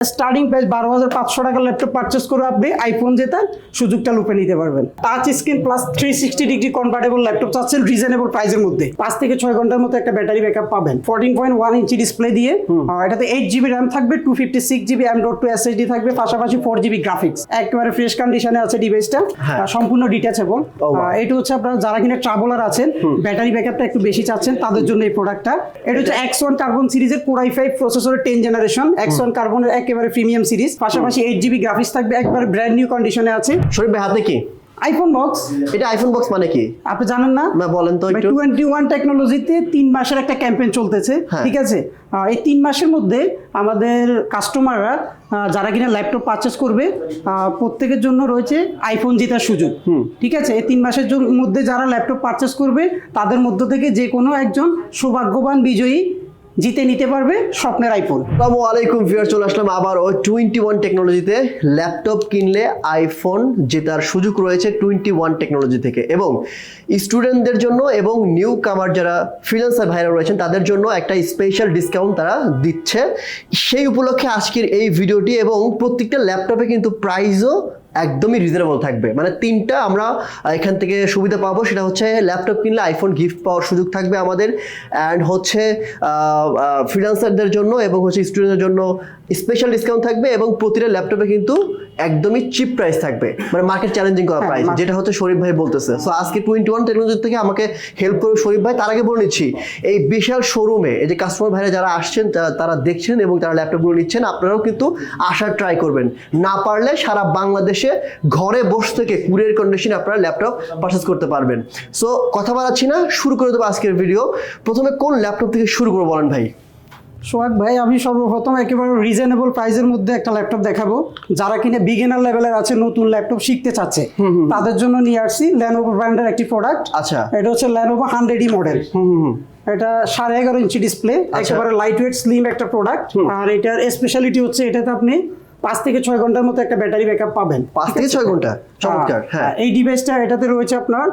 Starting price বারো হাজার পাঁচশো টাকার ল্যাপটপ পারচেস করে আপনি আইফোন জেতার সুযোগটা লুপে নিতে পারবেন। Touch screen plus three sixty degree convertible laptop চাচ্ছেন রিজনেবল প্রাইসের মধ্যে। পাঁচ থেকে ছয় ঘণ্টার মতো একটা ব্যাটারি ব্যাকআপ পাবেন। Fourteen point one inch display দিয়ে এটাতে এইট জিবি র্যাম থাকবে two fifty six GB M dot two SSD থাকবে পাশাপাশি ফোর জিবি গ্রাফিক্স একেবারে ফ্রেশ কন্ডিশনে আছে ডিভাইসটা হ্যাঁ। সম্পূর্ণ ডিটাচেবল. এটা হচ্ছে আপনারা যারা কিনা ট্রাভেলার আছেন ব্যাটারি ব্যাকআপটা একটু বেশি চাচ্ছেন তাদের জন্য এই প্রোডাক্টটা এটা হচ্ছে এক্স ওয়ান কার্বন সিরিজের কোর আই ফাইভ প্রসেসরের টেন জেনারেশন এক্স ওয়ান কার্বনের একেবারে প্রিমিয়াম সিরিজ। পাশাপাশি এইট জিবি গ্রাফিক্স থাকবে একবার ব্র্যান্ড নিউ কন্ডিশনে আছে। শরীফ ভাই হাতে কি? আইফোন বক্স এটা আইফোন বক্স মানে কি? আপনি জানেন না? না বলেন তো একটু। টোয়েন্টি ওয়ান টেকনোলজিতে তিন মাসের একটা ক্যাম্পেইন চলতেছে হ্যাঁ। ঠিক আছে? এই তিন মাসের মধ্যে আমাদের কাস্টমাররা যারা কিনা ল্যাপটপ পারচেস করবে প্রত্যেকের জন্য রয়েছে আইফোন জেতার সুযোগ ঠিক আছে? এই তিন মাসের মধ্যে যারা ল্যাপটপ পারচেস করবে তাদের মধ্য থেকে যে কোনো একজন সৌভাগ্যবান বিজয়ী জিতে নিতে পারবে স্বপ্নের আইফোন আসসালামু আলাইকুম ভিউয়ার চলে আসলাম আবার ওই টোয়েন্টি ওয়ান টেকনোলজিতে ল্যাপটপ কিনলে আইফোন জেতার সুযোগ রয়েছে টোয়েন্টি ওয়ান টেকনোলজি থেকে। এবং স্টুডেন্টদের জন্য এবং নিউ কামার যারা ফ্রিল্যান্সার ভাইরা রয়েছেন, তাদের জন্য একটা স্পেশাল ডিসকাউন্ট তারা দিচ্ছে। সেই উপলক্ষে আজকের এই ভিডিওটি এবং প্রত্যেকটা ল্যাপটপে কিন্তু প্রাইসও একদমই রিজনেবল থাকবে। মানে তিনটা আমরা এখান থেকে সুবিধা পাবো, সেটা হচ্ছে ল্যাপটপ কিনলে আইফোন গিফট পাওয়ার সুযোগ থাকবে আমাদের অ্যান্ড হচ্ছে ফ্রিলান্সারদের জন্য এবং হচ্ছে স্টুডেন্টদের জন্য স্পেশাল ডিসকাউন্ট থাকবে এবং প্রতিটা ল্যাপটপে কিন্তু একদমই চিপ প্রাইস থাকবে। মানে মার্কেট চ্যালেঞ্জিং করা হ্যাঁ, প্রাইস যেটা হচ্ছে শরীফ ভাই বলতেছে। সো আজকে টোয়েন্টি ওয়ান টেকনোলজি থেকে আমাকে হেল্প করবে শরীফ ভাই তার আগে বলে নিচ্ছি এই বিশাল শোরুমে এই যে কাস্টমার ভাইরা যারা আসছেন তারা- তারা দেখছেন এবং তারা ল্যাপটপগুলো নিচ্ছেন আপনারাও কিন্তু আসার ট্রাই করবেন। না পারলে সারা বাংলাদেশে ঘরে বসে থেকে কুরিয়ার কন্ডিশনে আপনারা ল্যাপটপ পারচেস করতে পারবেন। সো কথা বাড়াচ্ছি না শুরু করে দেবো আজকের ভিডিও প্রথমে কোন ল্যাপটপ থেকে শুরু করব বলেন ভাই? সোহাগ ভাই আমি সর্বপ্রথম একেবারে রিজনেবল প্রাইসের মধ্যে একটা ল্যাপটপ দেখাবো। যারা কিনা বিগিনার লেভেলের আছে নতুন ল্যাপটপ শিখতে চাচ্ছে তাদের জন্য নিয়ে আসছি ল্যানোভো ব্র্যান্ডের একটি প্রোডাক্ট আচ্ছা। এটা হচ্ছে ল্যানোভো হান্ড্রেড ই মডেল এটা সাড়ে এগারো ইঞ্চি ডিসপ্লে একেবারে লাইট ওয়েট স্লিম একটা প্রোডাক্ট আর এটার স্পেশালিটি হচ্ছে এটাতে আপনি পাঁচ থেকে ছয় ঘণ্টার মতো একটা ব্যাটারি ব্যাকআপ পাবেন। পাঁচ থেকে ছয় ঘণ্টা? চমৎকার হ্যাঁ। এই ডিভাইসটা এটাতে রয়েছে আপনার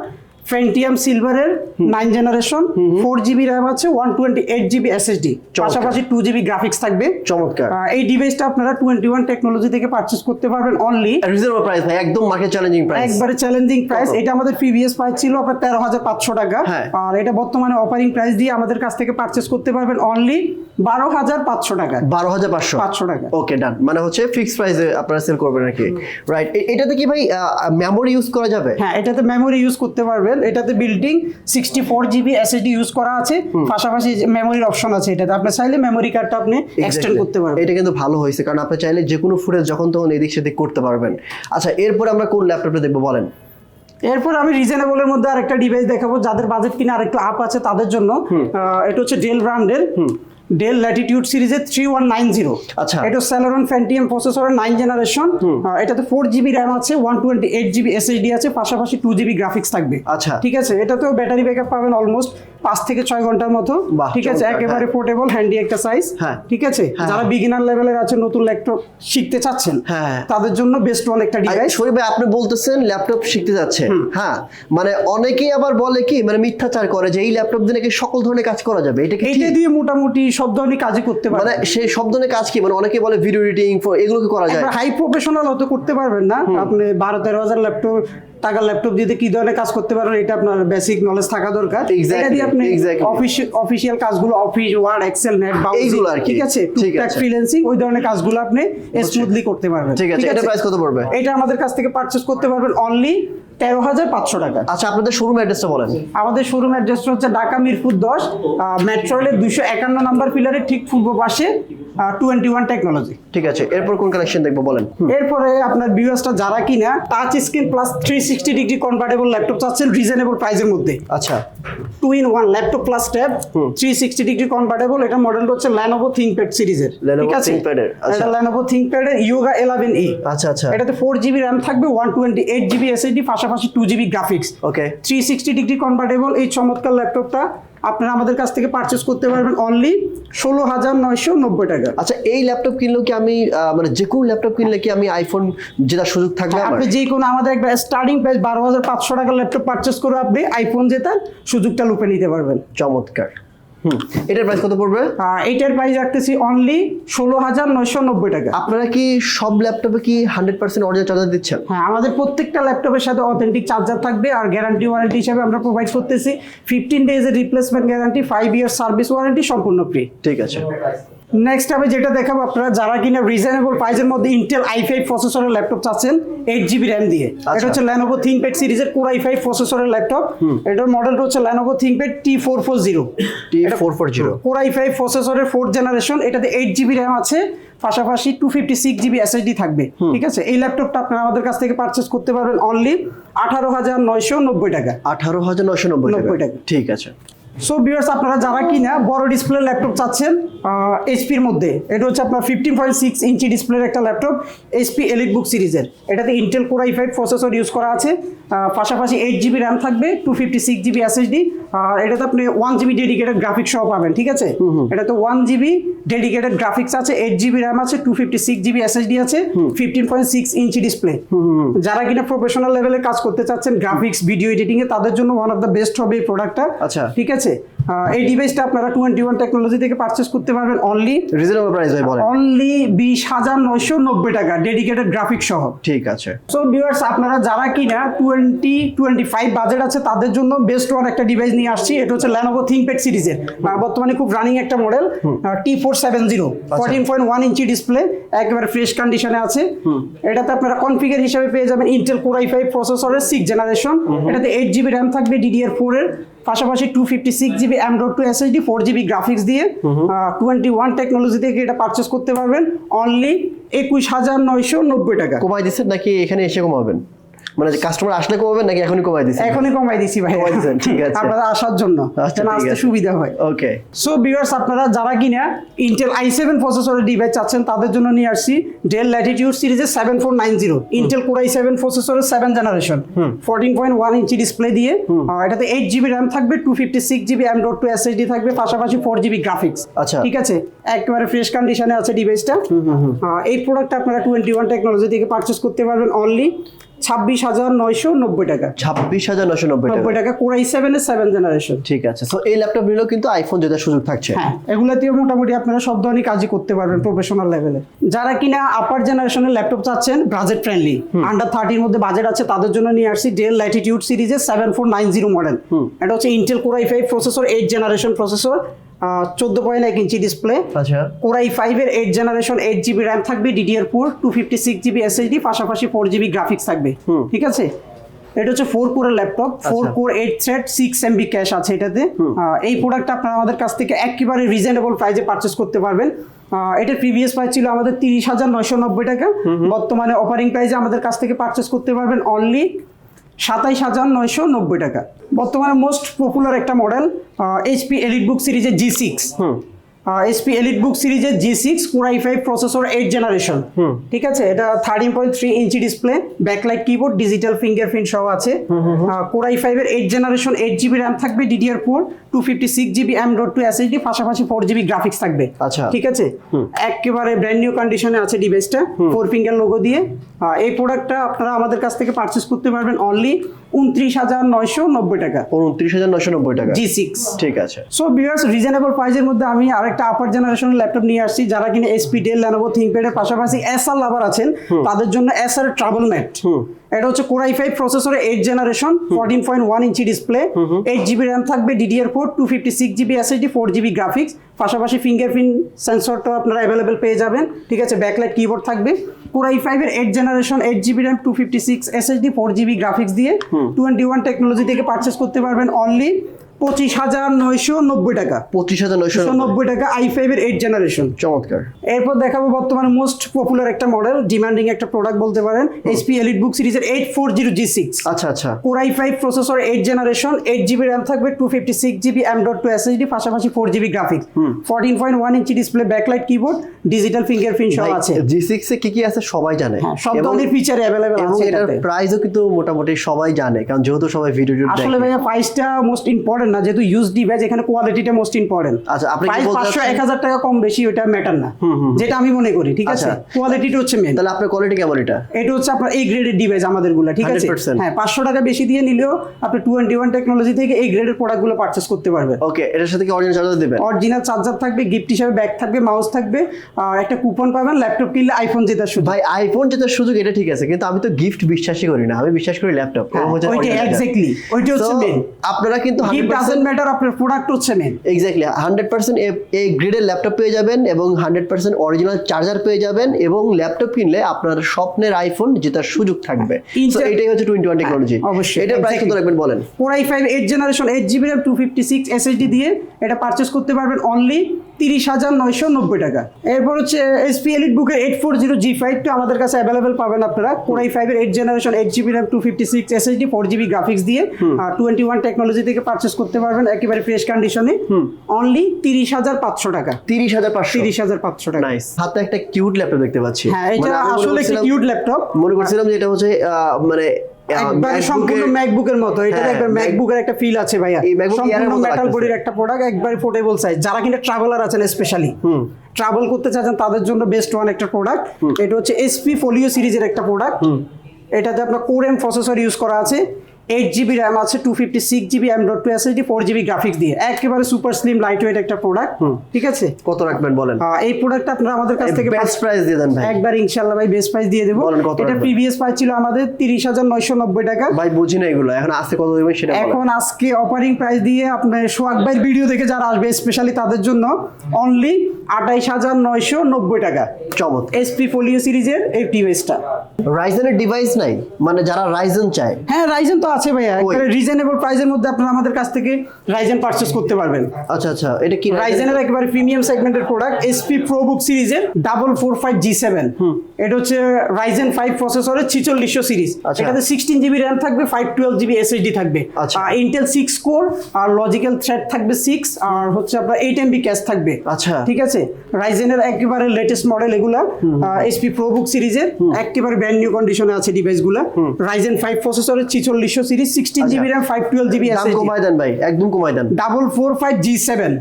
ফেন্টিয়াম সিলভারের nine generation four GB RAM আছে one twenty eight GB SSD পাশাপাশি টু জিবি গ্রাফিক্স থাকবে। চমৎকার। এই ডিভাইসটা আপনারা টোয়েন্টি ওয়ান টেকনোলজি থেকে পারচেস করতে পারবেন অনলি রিজনেবল প্রাইস ভাই একদম মার্কেট চ্যালেঞ্জিং প্রাইস একবারে চ্যালেঞ্জিং প্রাইস? এটা আমাদের প্রিভিয়াস প্রাইস ছিল আপনার তেরো হাজার পাঁচশো টাকা। হ্যাঁ। আর এটা বর্তমানে অফারিং প্রাইস দিয়ে আমাদের কাছ থেকে পারচেস করতে পারবেন অনলি বারো হাজার পাঁচশো টাকা। বারো হাজার পাঁচশো? পাঁচশো টাকা। ওকে ডান। মানে হচ্ছে ফিক্স প্রাইসে আপনারা সেল করবেন আর কি। রাইট এটাতে কি ভাই মেমোরি ইউজ করা যাবে? হ্যাঁ এটাতে মেমোরি ইউজ করতে পারবেন। এটাতে built in sixty four GB SSD use করা আছে। পাশাপাশি মেমোরির অপশন আছে এটাতে। আপনি চাইলে মেমোরি কার্ডটা আপনি এক্সটেন্ড করতে পারবেন। এটা কিন্তু ভালো হয়েছে কারণ আপনি চাইলে যে কোনো ফুটেজ যখন তখন এদিক সেদিক করতে পারবেন। আচ্ছা এরপর আমরা কোন ল্যাপটপটা দেখব বলেন? এরপর আমি রিজনেবলের মধ্যে আরেকটা ডিভাইস দেখাবো। যাদের বাজেট কিনা আরেকটু আপ আছে তাদের জন্য। এটা হচ্ছে ডেল ব্র্যান্ডের ডেল ল্যাটিটিউড সিরিজের থ্রি ওয়ান নাইন জিরো আচ্ছা। এটা স্যালোরন ফ্যান্টিয়াম প্রসেসরের নাইন জেনারেশন এটাতে ফোর জিবি র্যাম আছে one twenty eight GB SSD আছে পাশাপাশি টু জিবি গ্রাফিক্স থাকবে। আচ্ছা। ঠিক আছে? এটাতেও ব্যাটারি ব্যাকআপ পাবেন অলমোস্ট পাঁচ থেকে ছয় ঘণ্টার মতো। ঠিক আছে একেবারে হ্যাঁ। পোর্টেবল হ্যান্ডি একটা সাইজ হ্যাঁ। ঠিক আছে? হ্যাঁ, যারা। বিগিনার লেভেলের আছে নতুন ল্যাপটপ শিখতে চাচ্ছেন। তাদের জন্য বেস্ট ওয়ান একটা ডিভাইস শরীফ ভাই আপনি বলতেছেন ল্যাপটপ শিখতে যাচ্ছে। হ্যাঁ মানে অনেকেই আবার বলে কি মানে মিথ্যাচার করে যে এই ল্যাপটপ দিয়ে নাকি সকল ধরনের কাজ করা যাবে এটা? এইটা দিয়ে মোটামুটি সব ধরনের কাজই করতে মানে পারবেন সেই সব ধরনের কাজ কি? মানে অনেকে বলে ভিডিও এডিটিং এগুলো কি করা যায়? হাই প্রফেশনাল হতে করতে পারবেন না। আপনি বারো তেরো হাজার ল্যাপটপ টাকার ল্যাপটপ দিয়ে কি ধরনের কাজ করতে পারবেন এটা আপনার বেসিক নলেজ থাকা দরকার। এটা দিয়ে আপনি. অফিসিয়াল কাজগুলো অফিস ওয়ার্ড এক্সেল নেট এইগুলো আর কি। ঠিক আছে? টুকটাক ফ্রিল্যান্সিং ওই ধরনের কাজগুলো আপনি স্মুথলি করতে পারবেন। ঠিক আছে এটা প্রাইস কত পড়বে? এটা আমাদের কাছ থেকে পারচেস করতে পারবেন অনলি তেরো হাজার পাঁচশো টাকা। আচ্ছা আপনাদের শোরুম অ্যাড্রেসটা বলেন। আমাদের শোরুম অ্যাড্রেস হচ্ছে ঢাকা মিরপুর দশ মেট্রো রেলের দুইশো একান্ন নাম্বার পিলারের ঠিক পূর্ব পাশে। টোয়েন্টি ওয়ান টেকনোলজি ঠিক আছে এরপর কোন কালেকশন দেখব বলেন। এরপরে আপনার ভিউয়ার্সটা যারা কিনা touch screen plus three sixty degree convertible laptop চাচ্ছেন রিজনেবল প্রাইসের মধ্যে। আচ্ছা। Two in one laptop plus tab three sixty degree convertible এটা মডেলটা হচ্ছে ল্যানোভো থিঙ্কপ্যাড সিরিজের ঠিক আছে? আচ্ছা। এটা ল্যানোভো থিঙ্কপ্যাডের ইয়োগা ইলেভেন ই আচ্ছা আচ্ছা। এটাতে ফোর জিবি র্যাম থাকবে one twenty eight GB SSD পাশাপাশি two GB graphics okay three sixty degree convertible এই চমৎকার ল্যাপটপটা আপনারা আমাদের কাছ থেকে পারচেস করতে পারবেন অনলি ষোলো হাজার নয়শো নব্বই টাকা। আচ্ছা এই ল্যাপটপ কিনলেও কি আমি মানে যে কোনো ল্যাপটপ কিনলে কি আমি আইফোন যেটা সুযোগ থাকবে আপনি যে কোনো আমাদের একটা স্টার্টিং প্রাইস বারো হাজার পাঁচশো টাকার ল্যাপটপ পারচেস করে আপনি আইফোন জেতার সুযোগটা লুপে নিতে পারবেন। চমৎকার। এটার প্রাইস কত পড়বে? এটার প্রাইস রাখতেছি অনলি ষোলো হাজার নয়শো নব্বই টাকা। আপনারা কি সব ল্যাপটপে কি হান্ড্রেড পার্সেন্ট অরিজিনাল চার্জার দিচ্ছেন? হ্যাঁ আমাদের প্রত্যেকটা ল্যাপটপের সাথে অথেন্টিক চার্জার থাকবে আর গ্যারান্টি ওয়ারেন্টি হিসাবে আমরা প্রোভাইড করতেছি। Fifteen ডেজের replacement guarantee five year service warranty সম্পূর্ণ ফ্রি ঠিক আছে। নেক্সট আমি যেটা দেখাবো আপনারা যারা কিনা রিজনেবল প্রাইসের মধ্যে ইন্টেল আই ফাইভ প্রসেসরের ল্যাপটপ চাচ্ছেন এইট জিবি র্যাম দিয়ে। এটা আচ্ছা। হচ্ছে ল্যানোভো থিংকপ্যাড সিরিজের কোর আই ফাইভ প্রসেসরের ল্যাপটপ এটার মডেলটা হচ্ছে Lenovo ThinkPad T four four zero T four four zero core i five প্রসেসরের ফোর্থ জেনারেশন এটাতে এইট জিবি র্যাম আছে পাশাপাশি two fifty six GB SSD থাকবে। ঠিক আছে? এই ল্যাপটপটা আপনারা আমাদের কাছ থেকে পারচেস করতে পারবেন অনলি আঠারো হাজার নয়শো নব্বই টাকা। আঠারো হাজার নয়শো নব্বই টাকা। ঠিক আছে। সো ভিউয়ার্স আপনারা যারা কিনা বড় ডিসপ্লে ল্যাপটপ চাচ্ছেন এইচপির মধ্যে এটা হচ্ছে আপনার ফিফটিন পয়েন্ট সিক্স ইঞ্চি ডিসপ্লের একটা ল্যাপটপ এইচপি এলিট বুক সিরিজের এটাতে Intel core i five processor use করা আছে পাশাপাশি এইট জিবি র্যাম থাকবে two fifty six GB SSD আর এটাতে আপনি ওয়ান জিবি ডেডিকেটেড গ্রাফিক্স সহ পাবেন ঠিক আছে? এটাতে ওয়ান জিবি ডেডিকেটেড গ্রাফিক্স আছে এইট জিবি র্যাম আছে two fifty six GB SSD আছে fifteen point six inch display যারা কিনা প্রফেশনাল লেভেলে কাজ করতে চাচ্ছেন গ্রাফিক্স ভিডিও এডিটিং এ তাদের জন্য ওয়ান অফ দ্য বেস্ট হবে এই প্রোডাক্টটা আচ্ছা। ঠিক আছে? parece? এই ডিভাইসটা আপনারা টোয়েন্টি ওয়ান টেকনোলজি থেকে পারচেস করতে পারবেন অনলি রিজনেবল প্রাইস ভাই বলেন। অনলি বিশ হাজার নয়শো নব্বই টাকা ডেডিকেটেড গ্রাফিক্স সহ। ঠিক আছে। সো ভিউয়ার্স আপনারা যারা কিনা টোয়েন্টি টোয়েন্টি ফাইভ বাজেট আছে তাদের জন্য বেস্ট ওয়ান একটা ডিভাইস নিয়ে আসছি। এটা হচ্ছে ল্যানোভো থিংকপ্যাড সিরিজের। বর্তমানে খুব রানিং একটা model T four seven zero fourteen point one inch display একেবারে ফ্রেশ কন্ডিশনে আছে। এটাতে আপনারা কনফিগার হিসেবে পেয়ে যাবেন ইন্টেল কোর আই ফাইভ প্রসেসরের সিক্স জেনারেশন এটাতে এইট জিবি র্যাম থাকবে ডিডিআর ফোর এর পাশাপাশি two fifty six GB android two S SSD four GB graphics দিয়ে টোয়েন্টি ওয়ান টেকনোলজি থেকে এটা পারচেস করতে পারবেন। অনলি একুশ হাজার নয়শো নব্বই টাকা। কমাই দিচ্ছেন নাকি এখানে এসে কমাবেন? মানে কাস্টমার আসলে কমাবেন নাকি এখনই কমাই দিচ্ছেন এখনই কমাই দিছি ভাই। ঠিক আছে। আপনারা আসার জন্য আচ্ছা, যেন আসতে সুবিধা হয়। ওকে সো ভিউয়ার্স আপনারা যারা কিনা ইন্টেল আই সেভেন প্রসেসরের ডিভাইস চাচ্ছেন তাদের জন্য নিয়ে আসছি ডেল ল্যাটিটিউড সিরিজের seven four nine zero Intel core i seven প্রসেসরের seven generation fourteen point one inch display দিয়ে এটাতে এইট জিবি র্যাম থাকবে two fifty six GB android two SSD থাকবে পাশাপাশি ফোর জিবি গ্রাফিক্স আচ্ছা। ঠিক আছে? একেবারে ফ্রেশ কন্ডিশনে আছে ডিভাইসটা এই প্রোডাক্টটা আপনারা টোয়েন্টি ওয়ান টেকনোলজি থেকে পারচেস করতে পারবেন অনলি ছাব্বিশ হাজার নয়শো নব্বই টাকা। ছাব্বিশ হাজার নশো নব্বই টাকা। নব্বই টাকা কোরাই সেভেনের সেভেন জেনারেশন ঠিক আছে তো এই ল্যাপটপ নিলেও কিন্তু আইফোন জেতার সুযোগ থাকছে। হ্যাঁ এগুলোতেও মোটামুটি আপনারা সব ধরনের কাজই করতে পারবেন প্রফেশনাল লেভেলে যারা কিনা আপার জেনারেশনের ল্যাপটপ চাচ্ছেন বাজেট ফ্রেন্ডলি আন্ডার থার্টির মধ্যে বাজেট আছে তাদের জন্য নিয়ে আসছি ডেল ল্যাটিটিউড সিরিজের seven four nine zero model এটা হচ্ছে Intel core i five processor eight generation processor চোদ্দ পয়েন্ট এক ইঞ্চি ডিসপ্লে আচ্ছা। কোরাই ফাইভের eight generation eight GB RAM থাকবে DDR four two fifty six GB SSD পাশাপাশি ফোর জিবি গ্রাফিক্স থাকবে। ঠিক আছে? এটা হচ্ছে ফোর কোরের laptop four core eight thread six MB cache আছে এটাতে। এই প্রোডাক্টটা আপনারা আমাদের কাছ থেকে একেবারে রিজনেবল প্রাইসে পারচেস করতে পারবেন। এটার প্রিভিয়াস প্রাইস ছিল আমাদের তিরিশ হাজার নয়শো নব্বই টাকা। বর্তমানে অফারিং প্রাইসে আমাদের কাছ থেকে পারচেস করতে পারবেন অনলি সাতাইশ হাজার নয়শো নব্বই টাকা। বর্তমানে মোস্ট পপুলার একটা মডেল এইচপি এলিট বুক সিরিজের G six SP Elite book সিরিজের G six core i five processor eight generation ঠিক আছে? এটা thirteen point three inch display backlight keyboard digital fingerprint সহ আছে। কোরাই ফাইভের eight generation eight GB RAM থাকবে DDR four two fifty six GB M dot two S SSD পাশাপাশি four GB graphics থাকবে। আচ্ছা। ঠিক আছে? একেবারে ব্র্যান্ড নিউ কন্ডিশনে আছে ডিভাইসটা ফোর ফিঙ্গার লোগো দিয়ে। এই প্রোডাক্টটা আপনারা আমাদের কাছ থেকে পারচেস করতে পারবেন অনলি উনত্রিশ হাজার নয়শো নব্বই টাকা। উনত্রিশ হাজার নয়শো নব্বই টাকা। জি সিক্স ঠিক আছে। সো বিয়ার্স রিজনেবল প্রাইসের মধ্যে আমি আরেকটা আপার জেনারেশনের ল্যাপটপ নিয়ে আসছি যারা কিনা এসপি ডেল লেনোভো থিংকপ্যাডের পাশাপাশি এসআর লাভার আছেন তাদের জন্য এসআর ট্রাভেল ম্যাট এটা হচ্ছে কোরাই ফাইভ প্রসেসরে eight generation fourteen point one inch display eight GB RAM থাকবে DDR four two fifty six GB SSD four GB graphics পাশাপাশি ফিঙ্গারপ্রিন্ট সেন্সরটাও আপনারা অ্যাভেলেবেল পেয়ে যাবেন ঠিক আছে? ব্যাকলাইট কিবোর্ড থাকবে। কোরাই ফাইভের eight generation eight GB RAM two fifty six SSD four GB graphics দিয়ে টোয়েন্টি ওয়ান টেকনোলজি থেকে পারচেস করতে পারবেন অনলি পঁচিশ হাজার নয়শো নব্বই টাকা। পঁচিশ হাজার একশো নব্বই। টাকা আই ফাইভের এইট জেনারেশন চমৎকার। এরপর দেখাবো বর্তমানে মোস্ট পপুলার একটা মডেল ডিমান্ডিং একটা প্রোডাক্ট বলতে পারেন এইচপি এলিট বুক সিরিজের eight four zero G six আচ্ছা আচ্ছা। Core i five processor eight generation eight GB RAM থাকবে two fifty six GB M dot two SSD পাশাপাশি four GB graphics fourteen point one inch display backlight keyboard digital fingerprint সহ আছে। জি six এ কি কি আছে সবাই জানে। হ্যাঁ সব ধরনের ফিচার অ্যাভেলেবেল আছে এটার প্রাইসও কিন্তু মোটামুটি সবাই জানে কারণ যেহেতু সবাই ভিডিও আসলে ভাইয়া প্রাইসটা মোস্ট ইম্পর্টেন্ট করেন না যেহেতু ইউজ ডিভাইস এখানে কোয়ালিটিটা মোস্ট ইম্পর্টেন্ট আচ্ছা, আপনি কি বলতে পাঁচশো চাচ্ছেন? এক হাজার টাকা কম বেশি ওটা ম্যাটার না। যেটা আমি মনে করি ঠিক আছে? আচ্ছা। কোয়ালিটিটা হচ্ছে মেন তাহলে আপনার কোয়ালিটি কেমন এটা? এটা হচ্ছে আপনার এই গ্রেডের ডিভাইস আমাদেরগুলা ঠিক আছে? হ্যাঁ পাঁচশো টাকা বেশি দিয়ে নিলেও আপনি টোয়েন্টি ওয়ান টেকনোলজি থেকে এই গ্রেডের প্রোডাক্টগুলো পারচেস করতে পারবেন ওকে এটার সাথে কি অরিজিনাল চার্জার দেবেন? অরিজিনাল চার্জার থাকবে গিফট হিসাবে ব্যাগ থাকবে মাউস থাকবে আর একটা কুপন পাবেন ল্যাপটপ কিনলে আইফোন জেতার সুযোগ। ভাই আইফোন জেতার সুযোগ এটা ঠিক আছে কিন্তু আমি তো গিফট বিশ্বাসই করি না আমি বিশ্বাস করি ল্যাপটপ ওইটা এক্স্যাক্টলি ওইটা হচ্ছে মেন আপনারা কিন্তু গিফট ডাজেন্ট ম্যাটার আপনার প্রোডাক্ট হচ্ছে মেন এক্স্যাক্টলি হান্ড্রেড পার্সেন্ট এই গ্রেডের ল্যাপটপ পেয়ে যাবেন এবং হান্ড্রেড পার্সেন্ট অরিজিনাল চার্জার পেয়ে যাবেন এবং ল্যাপটপ কিনলে আপনার স্বপ্নের আইফোন জেতার সুযোগ থাকবে। এটাই হচ্ছে টোয়েন্টি ওয়ান টেকনোলজি অবশ্যই, এটা প্রাইস কত রাখবেন বলেন? Four i five eight generation eight GB RAM two fifty six SSD দিয়ে এটা পারচেস করতে পারবেন অনলি তিরিশ হাজার নয়শো নব্বই টাকা। এরপর হচ্ছে এসপি এলিট বুকের এইট ফোর জিরো জি ফাইভটা আমাদের কাছে অ্যাভেলেবেল পাবেন আপনারা। ফোর আই ফাইভের eight generation eight GB RAM two fifty six SSD four GB graphics দিয়ে আর টোয়েন্টি ওয়ান টেকনোলজি থেকে পারচেস করতে পারবেন একেবারে ফ্রেশ কন্ডিশনে অনলি তিরিশ হাজার পাঁচশো টাকা। তিরিশ হাজার পাঁচশো। তিরিশ হাজার পাঁচশো টাকা। নাইস হাতে একটা কিউট ল্যাপটপ দেখতে পাচ্ছি। হ্যাঁ এটা মানে আসলে একটা কিউট ল্যাপটপ মনে করছিলাম যে এটা হচ্ছে মানে একবারে সম্পূর্ণ ম্যাকবুকের মতো এটা হ্যাঁ, একবার ম্যাকবুকের একটা ফিল আছে ভাইয়া। সম্পূর্ণ মেটাল বডির একটা প্রোডাক্ট একবারে পোর্টেবল সাইজ যারা কিনা ট্রাভেলার আছেন স্পেশালি ট্রাভেল করতে চাচ্ছেন তাদের জন্য বেস্ট ওয়ান একটা প্রোডাক্ট এটা হচ্ছে এসপি ফোলিও সিরিজের একটা প্রোডাক্ট এটাতে আপনার কোর এম প্রসেসর ইউজ করা আছে। এইট জিবি র্যাম আছে two fifty six GB M dot two SSD four GB graphics দিয়ে। একেবারে সুপার স্লিম লাইট ওয়েট একটা প্রোডাক্ট ঠিক আছে? কত রাখবেন বলেন? এই প্রোডাক্টটা আপনারা আমাদের কাছ থেকে বেস্ট প্রাইস দিয়ে দেন ভাই। একবার ইনশাল্লাহ ভাই বেস্ট প্রাইস দিয়ে দেবো। এটা? প্রিভিয়াস প্রাইস ছিল আমাদের তিরিশ হাজার নয়শো নব্বই টাকা। ভাই বুঝি না এগুলো। এখন আসতে কত দেবেন সেটা এখন আজকে অফারিং প্রাইস দিয়ে আপনার সোহাগ ভাইয়ের ভিডিও দেখে যারা আসবে স্পেশালি তাদের জন্য অনলি আঠাইশ হাজার নয়শো নব্বই টাকা। চমৎকার। এসপি ফোলিও সিরিজের এই ডিভাইসটা রাইজেনের ডিভাইস নাই? মানে যারা রাইজেন চায়। হ্যাঁ রাইজেন তো আছে ভাইয়া কই? রিজনেবল প্রাইসের মধ্যে আপনারা আমাদের কাছ থেকে রাইজেন পারচেস করতে পারবেন। আচ্ছা আচ্ছা এটা কি রাইজেনের একেবারে প্রিমিয়াম সেগমেন্টের প্রোডাক্ট এসপি প্রোবুক সিরিজের double four five G seven এটা হচ্ছে রাইজেন ফাইভ প্রসেসরের ছিচল্লিশশো সিরিজ। এটাতে সিক্সটিন জিবি র্যাম থাকবে ফাইভ টুয়েলভ জিবি এসএসডি থাকবে। ইন্টেল সিক্স কোর আর লজিক্যাল থ্রেড থাকবে সিক্স আর হচ্ছে আপনার এইট এমবি ক্যাশ থাকবে। আচ্ছা। ঠিক আছে? রাইজেনের একেবারে লেটেস্ট মডেল এগুলা এসপি প্রোবুক সিরিজের একেবারে ব্র্যান্ড নিউ কন্ডিশনে আছে ডিভাইসগুলো রাইজেন ফাইভ প্রসেসরের ছিচল্লিশশো series sixteen GB RAM five twelve GB আছে কমায় দেন ভাই একদম কমাই দেন। Double four five G seven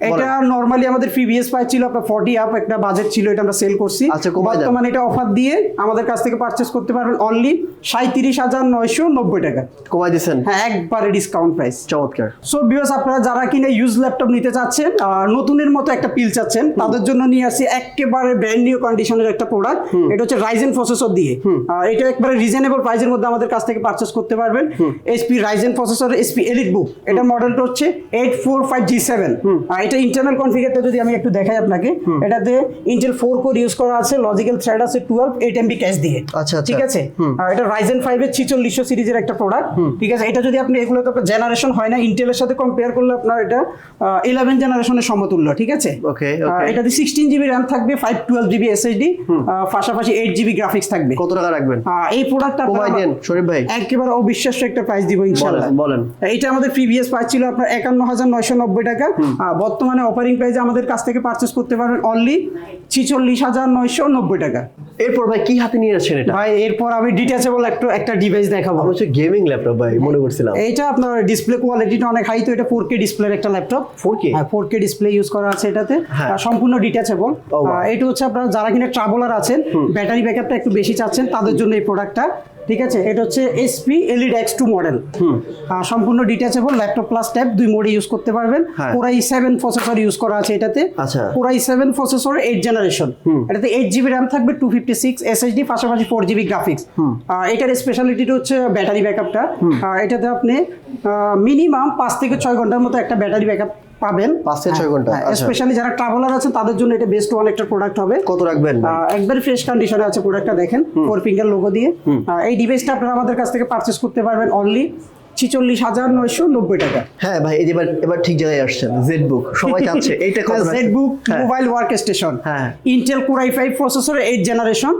এটা নর্মালি আমাদের প্রিভিয়াস প্রাইস ছিল আপনার ফর্টি আপ একটা বাজেট ছিল এটা আমরা সেল করছি। আচ্ছা, বর্তমানে এটা অফার দিয়ে আমাদের কাছ থেকে পারচেস করতে পারবেন অনলি সাঁত্রিশ হাজার নয়শো নব্বই টাকা। কমায় দিছেন হ্যাঁ একবারে ডিসকাউন্ট প্রাইস চমৎকার। সো বিকজ আপনারা যারা কিনা ইউজ ল্যাপটপ নিতে চাচ্ছেন নতুনের মতো একটা পিল চাচ্ছেন তাদের জন্য নিয়ে আসছি একেবারে ব্র্যান্ড নিউ কন্ডিশনের একটা প্রোডাক্ট এটা হচ্ছে রাইজেন প্রসেসর দিয়ে। এটা একবারে রিজনেবল প্রাইসের মধ্যে আমাদের কাছ থেকে পারচেস করতে পারবেন। HP Ryzen processor HP elite book এটা মডেলটা হচ্ছে eight four five G seven আর এটা ইন্টারনাল কনফিগারটা যদি আমি একটু দেখাই আপনাকে এটাতে ইন্টেল ফোর কোর ইউজ করা আছে লজিক্যাল থ্রেড আছে টুয়েলভ এইট এমবি ক্যাশ দিয়ে। আচ্ছা, আচ্ছা। ঠিক আছে? আর এটা রাইজেন ফাইভ এর ছিচল্লিশশো সিরিজের একটা প্রোডাক্ট ঠিক আছে? এটা যদি আপনি এগুলো তো জেনারেশন হয় না ইন্টেলের সাথে কম্পেয়ার করলে আপনার এটা ইলেভেন জেনারেশনের সমতুল্য ঠিক আছে? আহ, এটাতে সিক্সটিন জিবি র্যাম থাকবে ফাইভ টুয়েলভ জিবি এসএসডি পাশাপাশি এইট জিবি গ্রাফিক্স থাকবে। কত টাকা রাখবেন? এই প্রোডাক্টটা কমায় দেন শরীফ ভাই। একেবারে অবিশ্বাস্য একটা প্রাইস দিব ইনশাল্লাহ বলেন। এটা আমাদের প্রিভিয়াস প্রাইস ছিল আপনার একান্ন হাজার নয়শো নব্বই টাকা। বর্তমানে অফারিং প্রাইসে আমাদের কাছ থেকে পারচেস করতে পারবেন অনলি ছিচল্লিশ হাজার নয়শো নব্বই টাকা। এরপর ভাই কি হাতে নিয়ে যাচ্ছেন এটা? ভাই এরপর আমি ডিটাচেবল একটু একটা ডিভাইস দেখাবো। হচ্ছে গেমিং ল্যাপটপ ভাই মনে করছিলাম। এইটা আপনার ডিসপ্লে কোয়ালিটিটা অনেক হাই তো এটা ফোর কে ডিসপ্লের একটা ল্যাপটপ 4K? হ্যাঁ ফোর কে ডিসপ্লে ইউজ করা আছে এটাতে। হ্যাঁ। সম্পূর্ণ ডিটাচেবল এটা হচ্ছে আপনারা যারা কিনা ট্রাভেলার আছেন ব্যাটারি ব্যাকআপটা একটু বেশি চাচ্ছেন তাদের জন্য এই প্রোডাক্টটা ঠিক আছে? এটা হচ্ছে HP Elite x two model সম্পূর্ণ ডিটাচেবল ল্যাপটপ প্লাস ট্যাব দুই মোডে ইউজ করতে পারবেন। পুরাই সেভেন প্রসেসর ইউজ করা আছে এটাতে। আচ্ছা। পুরাই সেভেন প্রসেসর এইট জেনারেশন এটাতে এইট জিবি র্যাম থাকবে টু ফিফটি সিক্স এসএসডি পাশাপাশি ফোর জিবি গ্রাফিক্স এটার স্পেশালিটিটা হচ্ছে ব্যাটারি ব্যাকআপটা এটাতে আপনি মিনিমাম পাঁচ থেকে ছয় ঘণ্টার মতো একটা ব্যাটারি ব্যাকআপ পাবেন। পাঁচ থেকে ছয় ঘণ্টা, আচ্ছা। স্পেশালি যারা ট্রাভেলার আছেন তাদের জন্য এটা বেস্ট ওয়ান একটা প্রোডাক্ট হবে। কত রাখবেন? একবার ফ্রেশ কন্ডিশনে আছে প্রোডাক্টটা দেখেন। ফোর ফিঙ্গার লোগো দিয়ে। এই ডিভাইসটা আপনারা আমাদের কাছ থেকে পারচেস করতে পারবেন অনলি ছিচল্লিশ হাজার নয়শো নব্বই টাকা। হ্যাঁ ভাই এই এবার এবার ঠিক জায়গায় আসছেন জেড বুক সবাই চাচ্ছে এইটা কত Z book. Mobile work station হ্যাঁ। Intel core i five processor eight generation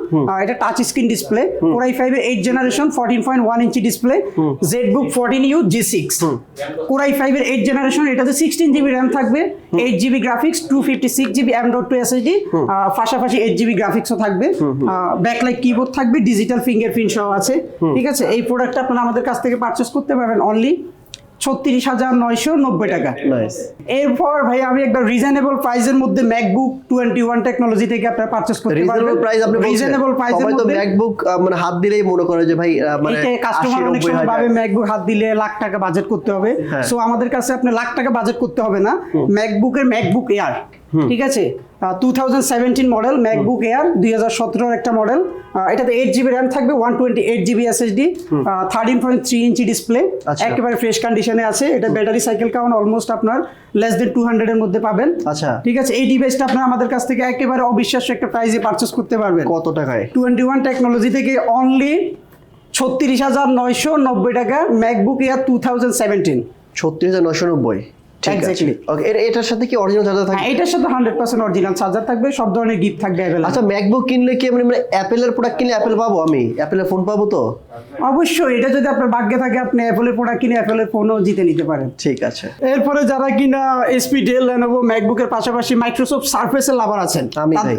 এটা touch screen display core i five এর eight generation fourteen point one inch display Z book fourteen U G six core i five এর eight generation এটাতে sixteen GB RAM থাকবে। Eight GB graphics two fifty six GB M dot two SSD পাশাপাশি eight GB গ্রাফিক্সও থাকবে। Backlight keyboard থাকবে digital fingerprint সহ আছে। ঠিক আছে? এই প্রোডাক্টটা আপনারা আমাদের কাছ থেকে পারচেস করতে পারবেন অনলি ছত্রিশ হাজার নয়শো নব্বই টাকা। এরপর ভাই আমি একবার রিজনেবল প্রাইসের মধ্যে ম্যাকবুক টোয়েন্টি ওয়ান টেকনোলজি থেকে আপনার পারচেস করতে রিজনেবল প্রাইস আপনি রিজনেবল তো ম্যাকবুক মানে হাত দিলেই মনে করে যে ভাই মানে কাস্টমার অনেক সময় ভাবে ম্যাকবুক হাত দিলে লাখ টাকা বাজেট করতে হবে। হ্যাঁ। সো আমাদের কাছে আপনি লাখ টাকা বাজেট করতে হবে না। ম্যাকবুকের ম্যাকবুক এয়ার ঠিক আছে? Two thousand seventeen model MacBook air দুই হাজার সতেরোর একটা মডেল এটাতে এইট জিবি র্যাম থাকবে one twenty eight GB SSD thirteen point three inch display. একেবারে ফ্রেশ কন্ডিশনে আছে। এটা ব্যাটারি সাইকেল কাউন্ট অলমোস্ট আপনার লেস দেন টু হান্ড্রেডের মধ্যে পাবেন। আচ্ছা। ঠিক আছে এই ডিভাইসটা আপনার আমাদের কাছ থেকে একেবারে অবিশ্বাস্য একটা প্রাইসে পারচেস করতে পারবেন। কত টাকায়? টোয়েন্টি ওয়ান টেকনোলজি থেকে অনলি ছত্রিশ হাজার নয়শো নব্বই টাকা MacBook air two thousand seventeen ছত্রিশ হাজার নশো নব্বই। ঠিক আছে। ওকে এটার সাথে কি অরিজিনাল চার্জার হ্যাঁ এটার সাথে অরিজিনাল চার্জার থাকবে সব ধরনের গিফট থাকবে অ্যাভেলেবল আচ্ছা ম্যাকবুক কিনলে কি মানে মানে অ্যাপেলের প্রোডাক্ট কিনলে অ্যাপেল পাবো আমি? অ্যাপেলের ফোন পাবো তো? অবশ্যই এটা যদি আপনার ভাগ্যে থাকে আপনি অ্যাপেলের প্রোডাক্ট কিনে অ্যাপেলের ফোনও জিতে নিতে পারেন। ঠিক আছে। এরপরে যারা কিনা এসপি ডেল লেনোভো ম্যাকবুকের পাশাপাশি মাইক্রোসফট সার্ফেসের লাভার আছেন আমি ভাই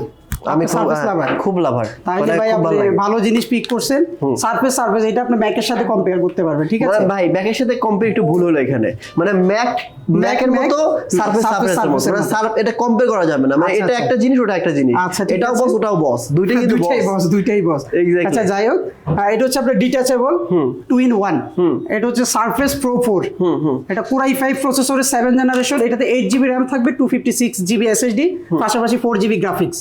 আমি খুব হ্যাঁ, লাভার খুব লাভার তাহলে ভাই আপনি ভালো জিনিস পিক করছেন। সার্ফেস সার্ফেস এটা আপনি ম্যাকের সাথে কম্পেয়ার করতে পারবেন ঠিক আছে? মানে ভাই ম্যাকের সাথে কম্পেয়ার একটু ভুল হলো এখানে। মানে ম্যাক ম্যাকের মতো সার্ফেস Surface, সার্ফেসের মতো। মানে সার্ফ এটা কম্পেয়ার করা যাবে না। মানে আচ্ছা, এটা আচ্ছা। একটা জিনিস ওটা একটা জিনিস। আচ্ছা, এটাও বস ওটাও বস দুইটাই কিন্তু দুইটাই বস দুইটাই বস আচ্ছা যাই হোক। এটা হচ্ছে আপনার ডিটাচেবল টু ইন ওয়ান এটা হচ্ছে সারফেস প্রো ফোর এটা কোরাই ফাইভ প্রসেসরের সেভেন জেনারেশন এটাতে এইট জিবি র্যাম থাকবে two fifty six GB SSD পাশাপাশি ফোর জিবি গ্রাফিক্স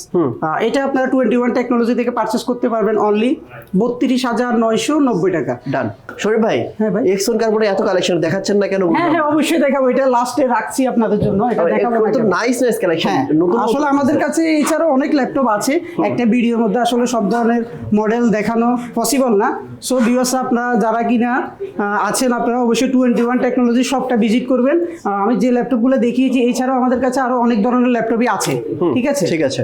এটা আপনারা টোয়েন্টি ওয়ান টেকনোলজি থেকে পারচেস করতে পারবেন অনলি বত্রিশ হাজার নয়শো নব্বই টাকা। ডান শরীফ ভাই হ্যাঁ ভাই। এক্সন কার্বনে এত কালেকশন দেখাচ্ছেন না কেন? হ্যাঁ হ্যাঁ অবশ্যই দেখাবো। এটা লাস্টে রাখছি আপনাদের জন্য এটা দেখাবো না নাইস নাইস কালেকশন নতুন আসলে আমাদের কাছে এছাড়াও অনেক ল্যাপটপ আছে একটা ভিডিওর মধ্যে আসলে সব ধরনের মডেল দেখানো পসিবল না। সো ভিউয়ার্স আপনারা যারা কিনা আছেন আপনারা অবশ্যই টোয়েন্টি ওয়ান টেকনোলজি শপটা ভিজিট করবেন। আমি যে ল্যাপটপগুলো দেখিয়েছি এছাড়াও আমাদের কাছে আরও অনেক ধরনের ল্যাপটপই আছে। ঠিক আছে? ঠিক আছে।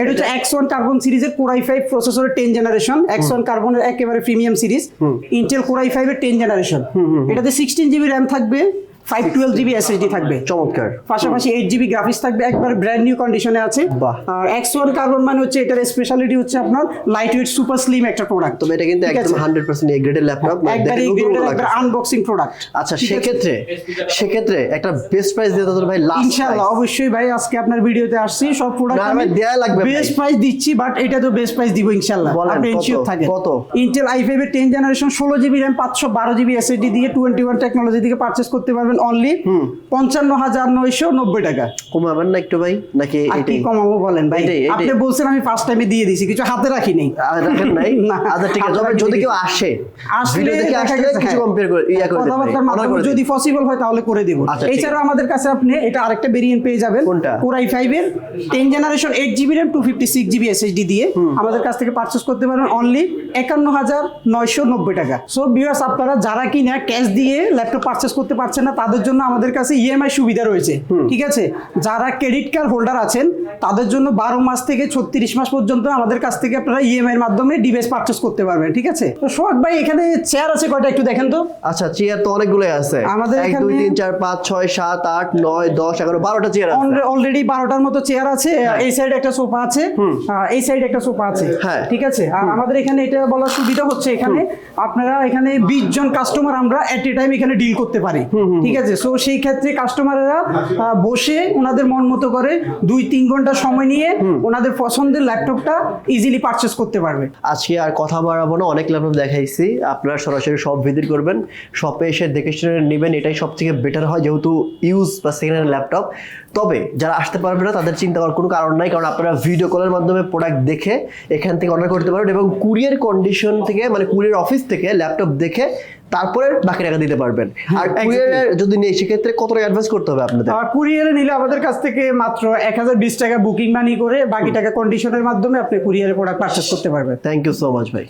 এটা হচ্ছে এক্স ওয়ান কার্বন সিরিজের কোরাই ফাইভ প্রসেসরের টেন জেনারেশন এক্স ওয়ান কার্বনের একেবারে premium series Intel core i ফাইভের টেন জেনারেশন এটাতে সিক্সটিন জিবি র্যাম থাকবে। ফাইভ টুয়েলভ জিবি এসএসডি থাকবে চমৎকার। পাশাপাশি এইট জিবি গ্রাফিক্স থাকবে একবার ব্র্যান্ড নিউ কন্ডিশনে আছে। আর এক্স ওয়ান কার্বন মানে হচ্ছে এটার স্পেশালিটি হচ্ছে আপনার লাইট ওয়েট সুপার স্লিম একটা প্রোডাক্ট তবে এটা কিন্তু একদম হান্ড্রেড পার্সেন্ট এ গ্রেডের ল্যাপটপ একবার আনবক্সিং প্রোডাক্ট আচ্ছা সেক্ষেত্রে সেক্ষেত্রে একটা বেস্ট প্রাইস দিয়ে ভাই লাস্ট ইনশাআল্লাহ অবশ্যই ভাই আজকে আপনার ভিডিওতে আসছি সব প্রোডাক্ট আমি দেয়া লাগবে বেস্ট প্রাইস দিচ্ছি বাট এটা তো বেস্ট প্রাইস দিব ইনশাআল্লাহ। আপনি কত? ইনশিওর থাকেন। কত? ইন্টেল i5 এর 10 generation 16 GB RAM 512 GB SSD দিয়ে 21 টেকনোলজি থেকে পারচেজ করতে পারবেন। অনলি 55990 টাকা। কমাবেন না একটু ভাই? নাকি এটাই? কমাবো বলেন ভাই। আপনি বলছেন আমি ফার্স্ট টাইমে দিয়ে দিছি কিছু হাতে রাখি নেই। রাখেন নাই? আচ্ছা ঠিক আছে। যদি কেউ আসে আসলে দেখে আসলে কিছু হ্যাঁ। কম্পেয়ার করে ইয়া করে কথাবার্তার মাধ্যমে যদি পসিবল হয় তাহলে করে দিব। আচ্ছা, এছাড়াও আমাদের কাছে আপনি এটা আরেকটা ভেরিয়েন্ট পেয়ে যাবেন। কোনটা? ফাইভ এর generation eight GB RAM two fifty six GB দিয়ে আমাদের কাছ থেকে পারচেস করতে পারেন অনলি একান্ন হাজার নয়শো নব্বই টাকা। সো ভিউয়ার্স আপনারা যারা কিনা ক্যাশ দিয়ে ল্যাপটপ পারচেস করতে পারছেন না তাদের জন্য আমাদের কাছে ইএমআই সুবিধা রয়েছে ঠিক আছে? যারা ক্রেডিট কার্ড হোল্ডার আছেন তাদের জন্য বারো মাস থেকে ছত্রিশ মাস পর্যন্ত আমাদের কাছ থেকে আপনারা ইএমআই এর মাধ্যমে ডিভাইস পারচেস করতে পারবেন ঠিক আছে? তো সোহাগ ভাই এখানে চেয়ার আছে কয়টা একটু দেখেন তো? আচ্ছা চেয়ার তো অনেকগুলোই আছে। আমাদের এক দুই তিন চার পাঁচ ছয় সাত আট নয় দশ এগারো বারোটা চেয়ার আছে। অলরেডি বারোটার মতো চেয়ার আছে। এই সাইডে একটা সোফা আছে। এই সাইডে একটা সোফা আছে। হ্যাঁ। ঠিক আছে? আর আমাদের এখানে এটা বলার সুবিধা হচ্ছে এখানে আপনারা এখানে বিশ জন কাস্টমার আমরা এট এ টাইম এখানে ডিল করতে পারি। ঠিক আছে সো সেই ক্ষেত্রে কাস্টমাররা বসে ওনাদের মন মতো করে দুই তিন ঘণ্টা সময় নিয়ে ওনাদের পছন্দের ল্যাপটপটা ইজিলি পারচেস করতে পারবে। আজকে আর কথা বাড়াবো না অনেক ল্যাপটপ দেখাইছি আপনারা সরাসরি সব ভিজিট করবেন শপে এসে দেখে শুনে নেবেন এটাই সব থেকে বেটার হয় যেহেতু ইউজ বা সেকেন্ড হ্যান্ড ল্যাপটপ তবে যারা আসতে পারবে না তাদের চিন্তা করার কোনো কারণ নাই কারণ আপনারা ভিডিও কলের মাধ্যমে প্রোডাক্ট দেখে এখান থেকে অর্ডার করতে পারবেন এবং কুরিয়ার কন্ডিশন থেকে মানে কুরিয়ার অফিস থেকে ল্যাপটপ দেখে তারপরে বাকি টাকা দিতে পারবেন। আর কুরিয়ারে যদি নেই সেক্ষেত্রে কত টাকা অ্যাডভান্স করতে হবে আপনাদের? আর কুরিয়ারে নিলে আমাদের কাছ থেকে মাত্র এক হাজার বিশ টাকা বুকিং মানি করে বাকি টাকা কন্ডিশনের মাধ্যমে আপনি কুরিয়ারে প্রোডাক্ট পারচেস করতে পারবেন। থ্যাংক ইউ সো মাচ ভাই।